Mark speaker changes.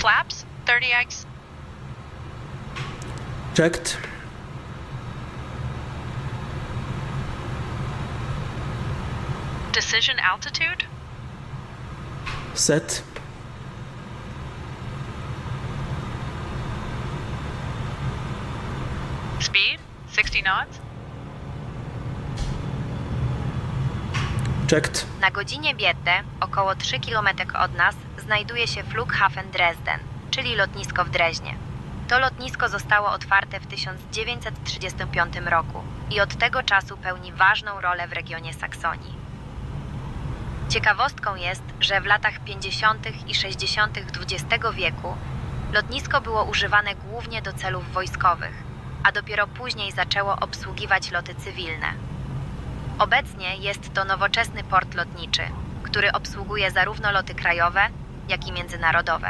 Speaker 1: Flaps 30x.
Speaker 2: Checked.
Speaker 1: Decision altitude.
Speaker 2: Set.
Speaker 1: Speed 60 knots.
Speaker 2: Checked.
Speaker 3: Na godzinie biedne, około 3 km od nas, znajduje się Flughafen Dresden, czyli lotnisko w Dreźnie. To lotnisko zostało otwarte w 1935 roku i od tego czasu pełni ważną rolę w regionie Saksonii. Ciekawostką jest, że w latach 50. i 60. XX wieku lotnisko było używane głównie do celów wojskowych, a dopiero później zaczęło obsługiwać loty cywilne. Obecnie jest to nowoczesny port lotniczy, który obsługuje zarówno loty krajowe, jak i międzynarodowe.